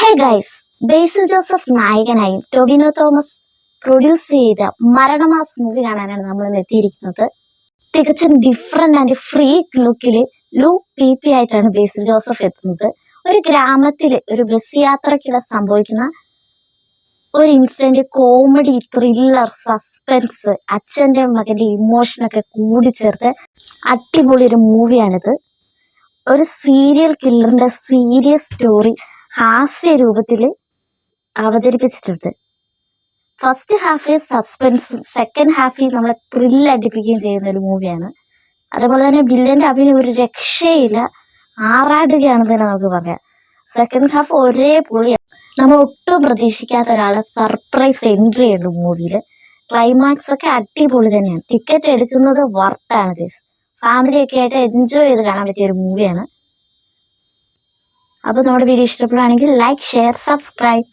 ഹേ guys Basil Joseph നായകനായും Tovino Thomas produce ചെയ്ത Maranamass movie കാണാനാണ് നമ്മൾ എത്തിയിരിക്കുന്നത്. തികച്ചും ഡിഫറെന്റ് ആൻഡ് ഫ്രീ ലുക്കിൽ ലു പി പി ആയിട്ടാണ് ബേസിൽ ജോസഫ് എത്തുന്നത്. ഒരു ഗ്രാമത്തിൽ ഒരു ബസ് യാത്രക്കിടെ സംഭവിക്കുന്ന ഒരു ഇൻസിഡന്റ് കോമഡി ത്രില്ലർ സസ്പെൻസ് അച്ഛന്റെ മകന്റെ ഇമോഷനൊക്കെ കൂടിച്ചേർത്ത് അടിപൊളി ഒരു മൂവിയാണിത് ഒരു സീരിയൽ കില്ലറിന്റെ സീരിയസ് സ്റ്റോറി ഹാസ്യ രൂപത്തിൽ അവതരിപ്പിച്ചിട്ടുണ്ട് ഫസ്റ്റ് ഹാഫ് സസ്പെൻസ് സെക്കൻഡ് ഹാഫിൽ നമ്മളെ ത്രില്ല് അടിപ്പിക്കുകയും ചെയ്യുന്ന ഒരു മൂവിയാണ് അതുപോലെ തന്നെ ബില്ലന്റെ അഭിനയം ഒരു രക്ഷയില്ല ആറാടുകയാണ് തന്നെ നമുക്ക് പറയാം. സെക്കൻഡ് ഹാഫ് ഒരേ പൊളിയാണ്. നമ്മൾ ഒട്ടും പ്രതീക്ഷിക്കാത്ത ഒരാളെ സർപ്രൈസ് എൻട്രി ഉണ്ട് മൂവിയിൽ ക്ലൈമാക്സ് ഒക്കെ അടിപൊളി തന്നെയാണ്. ടിക്കറ്റ് എടുക്കുന്നത് വർത്താണ് ഫാമിലി ഒക്കെ ആയിട്ട് എൻജോയ് ചെയ്ത് കാണാൻ പറ്റിയ ഒരു മൂവിയാണ് അപ്പോൾ നമ്മുടെ വീഡിയോ ഇഷ്ടപ്പെടുകയാണെങ്കിൽ ലൈക്ക് ഷെയർ സബ്സ്ക്രൈബ്